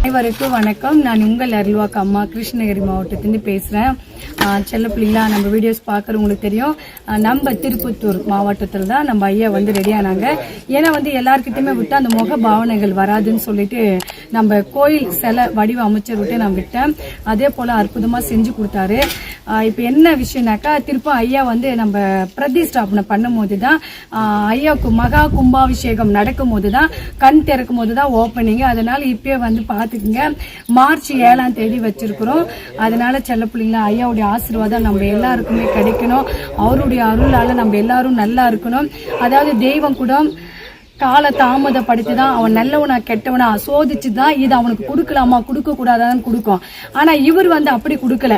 அனைவருக்கும் வணக்கம். நான் உங்கள் அருள்வாக்கு அம்மா. கிருஷ்ணகிரி மாவட்டத்திலிருந்து பேசுகிறேன் செல்ல பிள்ளைங்களா நம்ம வீடியோஸ் பார்க்குறவங்களுக்கு தெரியும். நம்ம திருப்பத்தூர் மாவட்டத்தில் தான் நம்ம ஐயா வந்து ரெடியானாங்க ஏன்னா வந்து எல்லாருக்கிட்டையுமே விட்டு அந்த முக பாவனைகள் வராதுன்னு சொல்லிட்டு நம்ம கோயில் சிலை வடிவ அமைச்சர் விட்டு நான் விட்டேன். அதே போல் அற்புதமாக செஞ்சு கொடுத்தாரு. இப்போ என்ன விஷயம்னாக்கா திருப்ப ஐயா வந்து நம்ம பிரதிஷ்டாபனை பண்ணும்போது தான் ஐயாவுக்கு மகா கும்பாபிஷேகம் நடக்கும் போது தான் கண் திறக்கும் போது தான் ஓப்பனிங் அதனால் இப்பயே வந்து பார்த்து பார்த்துக்குங்க. மார்ச் ஏழாம் தேதி வச்சிருக்கிறோம். அதனால செல்ல பிள்ளைங்களா ஐயாவுடைய ஆசீர்வாதம் நம்ம எல்லாருக்குமே கிடைக்கணும். அவருடைய அருளால் நம்ம எல்லாரும் நல்லா இருக்கணும். அதாவது தெய்வம் கூட கால தாமதப்படுத்தி தான் அவன் நல்லவனா கெட்டவனா சோதிச்சு தான் இது அவனுக்கு கொடுக்கலாமா கொடுக்க கூடாதான்னு கொடுக்கும். ஆனா இவர் வந்து அப்படி கொடுக்கல.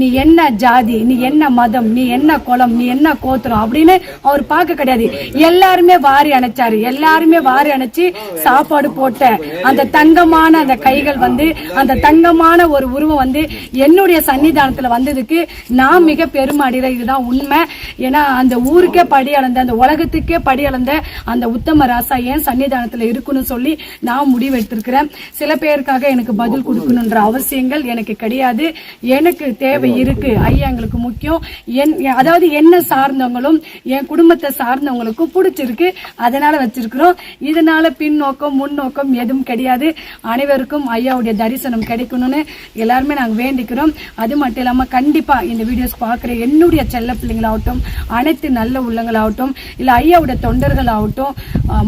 நீ என்ன ஜாதி நீ என்ன மதம் நீ என்ன குலம் நீ என்ன கோத்திரம் அப்படின்னு அவர் பார்க்க கிடையாது. எல்லாருமே வாரி அணைச்சாரு. எல்லாருமே வாரி அணைச்சு சாப்பாடு போட்ட அந்த தங்கமான அந்த கைகள் வந்து அந்த தங்கமான ஒரு உருவம் வந்து என்னுடைய சன்னிதானத்துல வந்ததுக்கு நான் மிக பெருமாடிற இதுதான் உண்மை. ஏன்னா அந்த ஊருக்கே படி அளந்த அந்த உலகத்துக்கே படி அளந்த அந்த உத்தம ராசா ஏன் சன்னிதானத்துல இருக்குன்னு சொல்லி நான் முடிவு எடுத்திருக்கிறேன் சில பேருக்காக எனக்கு பதில் கொடுக்கணுன்ற அவசியங்கள் எனக்கு கிடையாது. எனக்கு தேவை இருக்கு. ஐயா எங்களுக்கு முக்கியம். என் அதாவது என்ன சார்ந்தவங்களும் என் குடும்பத்தை சார்ந்தவங்களுக்கும் பிடிச்சிருக்கு. அதனால வச்சிருக்கிறோம். இதனால பின்னோக்கம் முன்னோக்கம் எதுவும் கிடையாது. அனைவருக்கும் ஐயாவுடைய தரிசனம் கிடைக்கணும்னு எல்லாருமே நாங்கள் வேண்டிக்கிறோம். அது மட்டும் இல்லாமல் கண்டிப்பா இந்த வீடியோஸ் பார்க்குற என்னுடைய செல்ல பிள்ளைங்களாகட்டும் அனைத்து நல்ல உள்ளங்களாகட்டும் இல்லை ஐயாவுடைய தொண்டர்களாகட்டும்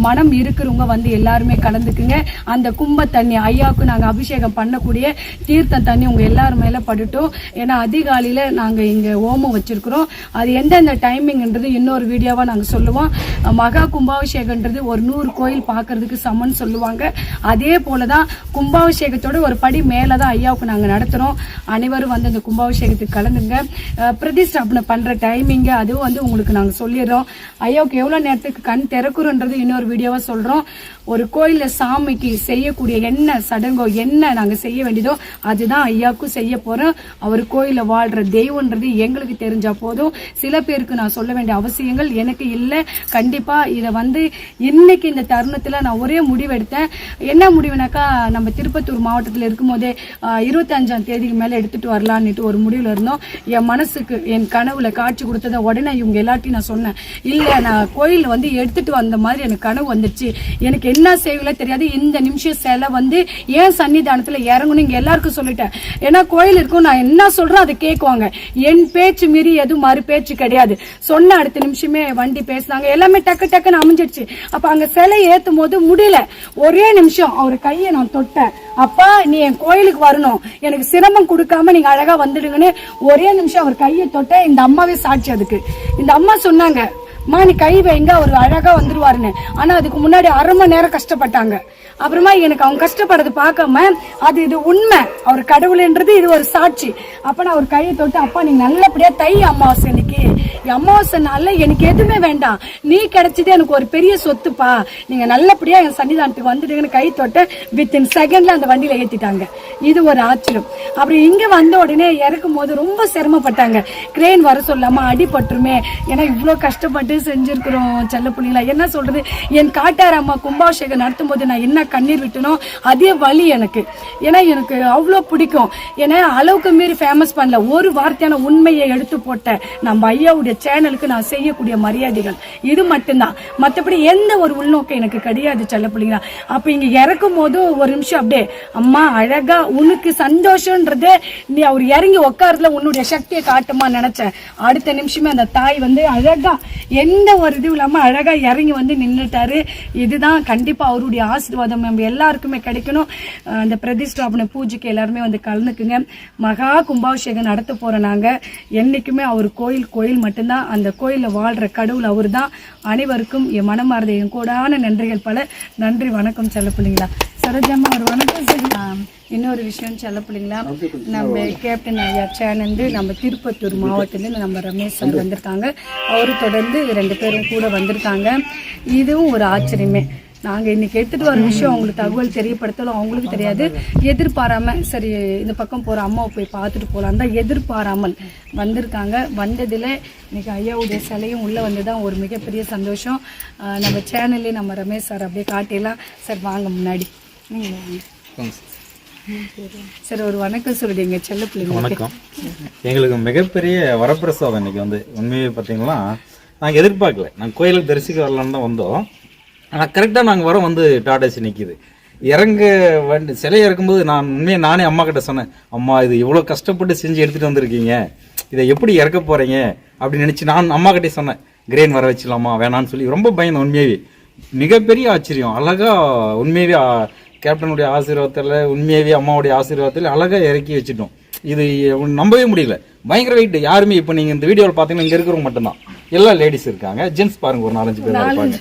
மனம் இருக்கிறவங்க வந்து எல்லாருமே கலந்துக்குங்க. அந்த கும்ப தண்ணி ஐயாவுக்கு நாங்கள் அபிஷேகம் பண்ணக்கூடிய தீர்த்த தண்ணி உங்கள் எல்லாரும் மேலே படட்டும். ஏன்னா அதிகாலையில் நாங்கள் இங்கே ஓமம் வச்சுருக்குறோம். அது எந்தெந்த டைமிங்ன்றது இன்னொரு வீடியோவாக நாங்கள் சொல்லுவோம். மகா கும்பாபிஷேகன்றது ஒரு நூறு கோயில் பார்க்கறதுக்கு சமன் சொல்லுவாங்க. அதே போலதான் கும்பாபிஷேகத்தோட ஒரு படி மேலே தான் ஐயாவுக்கு நாங்கள் நடத்துகிறோம் அனைவரும் வந்து அந்த கும்பாபிஷேகத்துக்கு கலந்துங்க. பிரதிஷ்டாபனை பண்ணுற டைமிங்கு அதுவும் வந்து உங்களுக்கு நாங்கள் சொல்லிடுறோம். ஐயாவுக்கு எவ்வளோ நேரத்துக்கு கண் திறக்குறோன்றது இன்னொரு வீடியோவா சொல்றோம். ஒரு கோயிலில் சாமிக்கு செய்யக்கூடிய என்ன சடங்கோ என்ன நாங்க செய்ய வேண்டியதோ அதுதான் ஐயாவுக்கும் செய்ய போறோம். அவர் கோயில வாழ்ற தெய்வம்ன்றது எங்களுக்கு தெரிஞ்சா போதும். சில பேருக்கு நான் சொல்ல வேண்டிய அவசியங்கள் எனக்கு இல்லை. கண்டிப்பா இதை வந்து இன்னைக்கு இந்த தருணத்துல நான் ஒரே முடிவு எடுத்தேன் என்ன முடிவுனாக்கா நம்ம திருப்பத்தூர் மாவட்டத்தில் இருக்கும்போதே போதே அஞ்சாம் தேதிக்கு மேல எடுத்துட்டு வரலான்னுட்டு ஒரு முடிவுல இருந்தோம். என் மனசுக்கு என் கனவுல காட்சி கொடுத்ததை உடனே இவங்க எல்லாத்தையும் நான் சொன்னேன். இல்ல நான் கோயில் வந்து எடுத்துட்டு வந்த மாதிரி எனக்கு கனவு வந்துருச்சு. எனக்கு என்ன செய்வீங்களோ தெரியாது. இந்த நிமிஷம் சிலை வந்து ஏன் சன்னிதானத்துல இறங்கணும். இங்க எல்லாருக்கும் சொல்லிட்டேன். ஏன்னா கோயில் இருக்கும். நான் என்ன சொல்றேன் அதை கேட்குவாங்க. என் பேச்சு மீறி எதுவும் மறு பேச்சு கிடையாது. சொன்ன அடுத்த நிமிஷமே வண்டி பேசுனாங்க. எல்லாமே டக்கு டக்குன்னு அமைஞ்சிடுச்சு அப்ப அங்க சிலை ஏத்தும் போது முடியல. ஒரே நிமிஷம் அவர் கையை நான் தொட்டேன். அப்பா நீ என் கோயிலுக்கு வரணும். எனக்கு சிரமம் கொடுக்காம நீங்க அழகா வந்துடுங்கன்னு ஒரே நிமிஷம் அவர் கையை தொட்ட இந்த அம்மாவே சாட்சி அதுக்கு. இந்த அம்மா சொன்னாங்க மா நீ கை வைங்க அவர் அழகா வந்துருவாருன்னு. ஆனா அதுக்கு முன்னாடி அரை மணி நேரம் கஷ்டப்பட்டாங்க. அப்புறமா எனக்கு அவங்க கஷ்டப்படுறது பார்க்காம அது இது உண்மை. அவர் கடவுள்ன்றது இது ஒரு சாட்சி. அப்போ நான் ஒரு கையை தொட்டு அப்பா நீ நல்லபடியாக தை அமாவாசை இன்னைக்கு என் அமாவாசை நாளில் எனக்கு எதுவுமே வேண்டாம். நீ கிடைச்சது எனக்கு ஒரு பெரிய சொத்துப்பா. நீங்கள் நல்லபடியாக என் சன்னிதானத்துக்கு வந்துடுங்கன்னு கை தொட்டு வித்தின் செகண்டில் அந்த வண்டியில் ஏற்றிட்டாங்க இது ஒரு ஆச்சரியம். அப்புறம் இங்கே வந்த உடனே இறக்கும் போது ரொம்ப சிரமப்பட்டாங்க. கிரேன் வர சொல்லாமல் அடிபட்டுருமே. ஏன்னா இவ்வளோ கஷ்டப்பட்டு செஞ்சுருக்குறோம் செல்ல பிள்ளைங்களா என்ன சொல்கிறது என் காட்டார் அம்மா கும்பாபிஷேகம் நடத்தும் போது நான் என்ன கண்ணீர் விட்டனோ அதே வலி எனக்கு. ஏன்னா எனக்கு அவ்வளோ பிடிக்கும். ஏன்னா அளவுக்கு மீறி ஃபேமஸ் பண்ணல. ஒரு வார்த்தையான உண்மையை எடுத்து போட்டேன். நம்ம ஐயாவுடைய சேனலுக்கு நான் செய்யக்கூடிய மரியாதைகள். இது மட்டும்தான். மற்றபடி எந்த ஒரு உள்நோக்கம் எனக்கு கிடையாது செல்ல பிள்ளைங்களா அப்போ இங்க இறக்கும் போதும் ஒரு நிமிஷம் அப்படியே அம்மா அழகா உனக்கு சந்தோஷம்ன்றது நீ அவர் இறங்கி உட்காரதுல உன்னுடைய சக்தியை காட்டுமா நினைச்சேன். அடுத்த நிமிஷமே அந்த தாய் வந்து அழகா எந்த ஒரு இதுவும் இல்லாம அழகா இறங்கி வந்து நின்னுட்டாரு. இதுதான் கண்டிப்பா அவருடைய ஆசீர்வாதம். நம்ம எல்லாருக்குமே கிடைக்கணும். அந்த பிரதிஷ்டாபன பூஜைக்கு எல்லாருமே வந்து கலந்துக்குங்க. மகா கும்பாபிஷேகம் நடத்த போறோம் நாங்க. என்னைக்குமே அவர் கோயில் கோயில் மட்டும்தான். அந்த கோயில்ல வாழ்ற கடவுள் அவர் தான் அனைவருக்கும் என் மனமார்ந்த என் கூடான நன்றிகள் பல. நன்றி வணக்கம் செல்ல பிள்ளைங்களா. சரோஜம்மா ஒரு வணக்கம் சொல்லலாம் இன்னொரு விஷயம் செல்ல பிள்ளைங்களா. நம்ம கேப்டன் ஐயா சேனல் நம்ம திருப்பத்தூர் மாவட்டத்துல நம்ம ரமேஷ் சார் வந்திருக்காங்க. அவரு தொடர்ந்து ரெண்டு பேரும் கூட வந்திருக்காங்க. இதுவும் ஒரு ஆச்சரியமே. நாங்க இன்னைக்கு எடுத்துட்டு வர விஷயம் அவங்களுக்கு தகவல் தெரியப்படுத்தலும் அவங்களுக்கு தெரியாது. எதிர்பாராம சரி இந்த பக்கம் போற அம்மாவை போய் பார்த்துட்டு போலாம் தான் எதிர்பாராமல் வந்திருக்காங்க. வந்ததுல இன்னைக்கு ஐயாவுடைய சிலையும் உள்ள வந்ததுதான் ஒரு மிகப்பெரிய சந்தோஷம். நம்ம சேனல்லே நம்ம ரமேஷ் சார் அப்படியே காட்டிடலாம். சார் வாங்க முன்னாடி. சரி. ஒரு வணக்கம் சொல்லிடுங்க செல்ல பிள்ளைங்க வணக்கம். எங்களுக்கு மிகப்பெரிய வரப்பிரசாதம் இன்னைக்கு வந்து. உண்மையை பார்த்தீங்கன்னா நாங்கள் எதிர்பார்க்கல. நாங்கள் கோயிலுக்கு தரிசிக்க வரலான்னு தான் வந்தோம். ஆனால் கரெக்டாக நாங்கள் வரோம் வந்து டாடாசி நிற்கிது இறங்க வண்டி சிலையை இறக்கும்போது நான் உண்மையை நானே அம்மா கிட்ட சொன்னேன் அம்மா இது இவ்வளோ கஷ்டப்பட்டு செஞ்சு எடுத்துகிட்டு வந்திருக்கீங்க. இதை எப்படி இறக்க போகிறீங்க அப்படின்னு நினச்சி நான் அம்மா கிட்டே சொன்னேன் கிரேன் வர வச்சிடலாமா? வேணான்னு சொல்லி. ரொம்ப பயந்தேன் உண்மையாகவே மிகப்பெரிய ஆச்சரியம். அழகா உண்மையாகவே கேப்டனுடைய ஆசீர்வாதத்தில் உண்மையாகவே அம்மாவுடைய ஆசீர்வாதத்தில் அழகாக இறக்கி வச்சுட்டோம். இது நம்பவே முடியல. பயங்கர வெயிட் யாருமே இப்போ நீங்கள் இந்த வீடியோவில் பார்த்தீங்கன்னா இங்கே இருக்கிறவங்க மட்டும்தான். எல்லா லேடிஸ் இருக்காங்க. ஜென்ஸ் பாருங்க ஒரு நாலஞ்சு பேர் இருப்பாங்க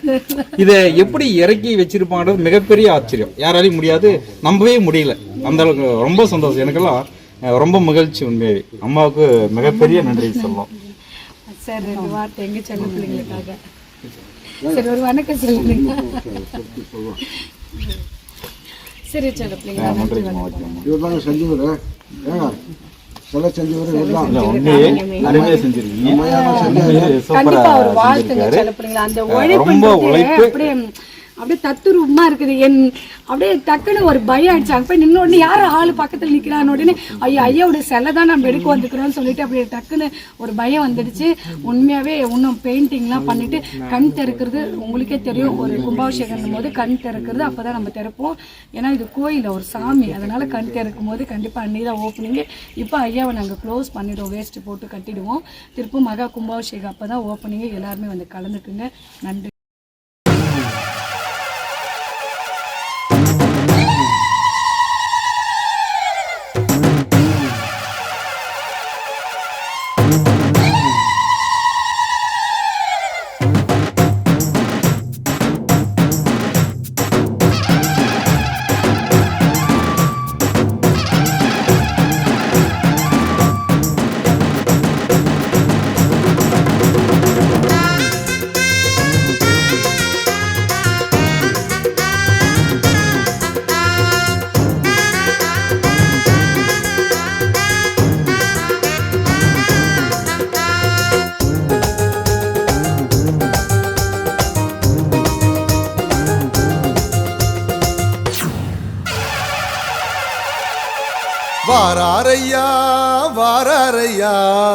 இதை எப்படி இறக்கி வச்சிருப்பாங்கிறது மிகப்பெரிய ஆச்சரியம். யாராலையும் முடியாது நம்பவே முடியல. அந்த அளவுக்கு ரொம்ப சந்தோஷம். எனக்கெல்லாம் ரொம்ப மகிழ்ச்சி உண்மையாவே. அம்மாவுக்கு மிகப்பெரிய நன்றி சொல்லலாம் சரி ரெண்டு வார்த்தை எங்க செல்ல பிள்ளைங்களுக்காக? சரி ஒரு வணக்கம் சொல்லுங்க சரி செல்ல பிள்ளைங்க நன்றி. வணக்கம். தாங்க செஞ்சவர் ஏங்க சிலை செஞ்சவர் இவர் தான் இல்ல, உண்மையே அருமையா செஞ்சிருக்கீங்க. உண்மையே சூப்பரா கண்டிப்பா ஒரு வாழ்த்துங்க செஞ்சிருக்காரு. செல்ல பிள்ளைங்களா அந்த உழைப்பு. அப்படியே தத்துரூபமாக இருக்குது. என் அப்படியே டக்குன்னு ஒரு பயம் ஆயிடுச்சு. போய் நின்று உடனே யாரும் ஆள் பக்கத்தில் நிற்கிறான்னு உடனே ஐயோ ஐயாவோட செல்லை தான் நம்ம எடுக்க வந்துக்கிறோம்னு சொல்லிட்டு அப்படியே டக்குன்னு ஒரு பயம் வந்துடுச்சு. உண்மையாகவே இன்னும் பெயிண்டிங்லாம் பண்ணிட்டு கண் திறக்கிறது உங்களுக்கே தெரியும். ஒரு கும்பாபிஷேகம் போது கண் திறக்கிறது அப்போ தான் நம்ம திறப்போம். ஏன்னா இது கோயில் ஒரு சாமி. அதனால் கண் திறக்கும் போது கண்டிப்பாக அன்னைக்கு தான் ஓப்பனிங்கு இப்போ ஐயாவை நாங்கள் க்ளோஸ் பண்ணிடுவோம். வேஸ்ட் போட்டு கட்டிடுவோம். திருப்பும் மகா கும்பாபிஷேகம் அப்போ தான் ஓப்பனிங்கு எல்லாருமே வந்து கலந்துக்குங்க. நன்றி.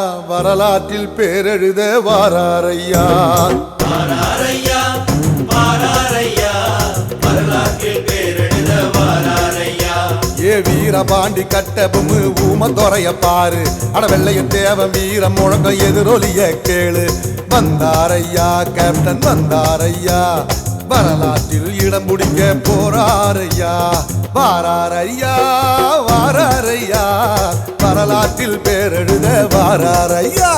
வாராரையா. வரலாற்றில் பேரெழுத வாராரையா. ஏ வீரபாண்டி கட்டபொம்மு ஊம துறைய பாரு. அட வெள்ளைய தேவன் வீரம் முழக்கம் எதிரொலிய கேளு. வந்தாரையா கேப்டன் வந்தாரையா வரலாற்றில் இடம் பிடிக்க போறாரையா. வாராரையா வாராரையா. வரலாற்றில் பேரெழுத வாராரையா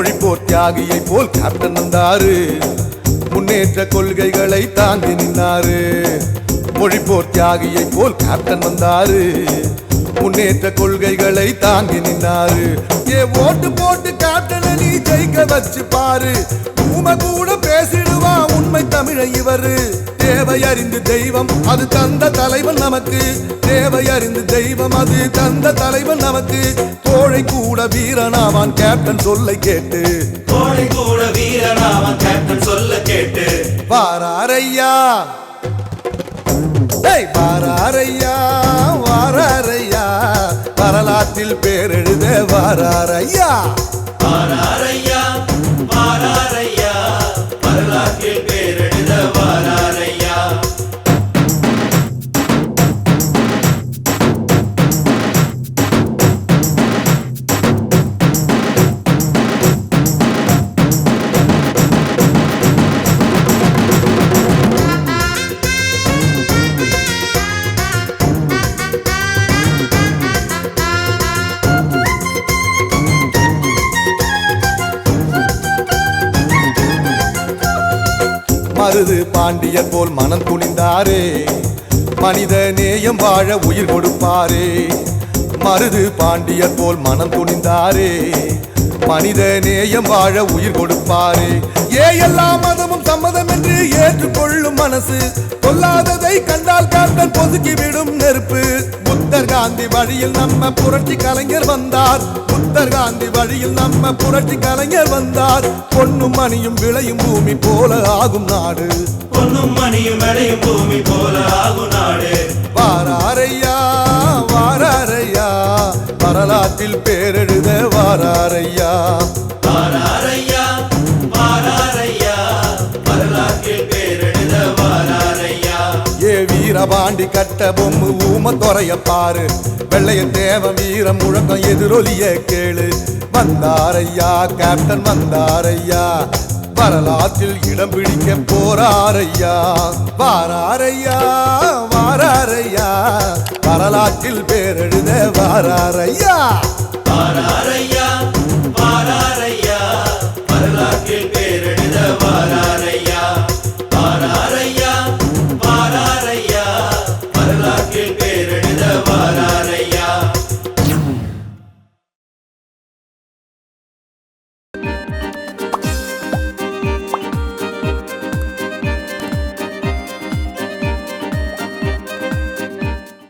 மொழிப்போர் தியாகியை போல் கேப்டன் வந்தாரு முன்னேற்ற கொள்கைகளை தாங்கி நின்னாரு. மொழிப்போர் தியாகியை போல் கேப்டன் வந்தாரு முன்னேற்ற கொள்கைகளை தாங்கி நின்னாரு. ஏ ஓட்டு போட்டு கேப்டனை நீ ஜெயிக்க வச்சு பாரு. ஊமை கூட பேசிடுவா உண்மை தமிழை இவரு. தேவை அறிந்து தெய்வம் அது தந்த தலைவன் நமக்கு. தேவை அறிந்து தெய்வம் அது தந்த தலைவன் நமக்கு. தோழை கூட வீரனாவான் கேப்டன் சொல்லை கேட்டு. கோழை கூட வீரனாவன் கேப்டன் சொல்ல கேட்டு. வாராரையா. டேய் வாராரையா வாராரையா. வரலாற்றில் பேரெழுத வாராரையா. வாராரையா. மருது பாண்டியர் போல் மனம் துணிந்தாரே மனித நேயம் வாழ உயிர் கொடுப்பாரே. மருது பாண்டியர் போல் மனம் துணிந்தாரே மனித நேயம் வாழ உயிர் கொடுப்பாரே. ஏ எல்லா மதமும் சம்மதம் என்று ஏற்றுக்கொள்ளும் மனசு. கொல்லாததை கண்டால் காட்டன் பொதுக்கி விடும் நெருப்பு. புத்தர் காந்தி வழியில் நம்ம புரட்சி கலைஞர் வந்தார். புத்தர் காந்தி வழியில் நம்ம புரட்சி கலைஞர் வந்தார். பொன்னும் மணியும் விளையும் பூமி போல ஆகும் நாடு. பொன்னும் மணியும் விளையும் பூமி போல ஆகும் நாடு. வாராரையா வரலாற்றில் பேரெழுத வாராரையா? வாராரையா வாராரையா வரலாற்றில் பேரெழுத வாராரையா. ஏ வீரபாண்டி கட்ட பொம்மு ஊம துறைய பாரு. வெள்ளைய தேவ வீரம் முழக்கம் எதிரொலிய கேளு. வந்தாரையா கேப்டன் வந்தாரையா. வரலாற்றில் இடம் பிடிக்க போறாரையா? வாராரையா? வாராரையா? வரலாற்றில் பேரெழுத வாராரையா? வாராரையா வாராரையா வரலாற்றில்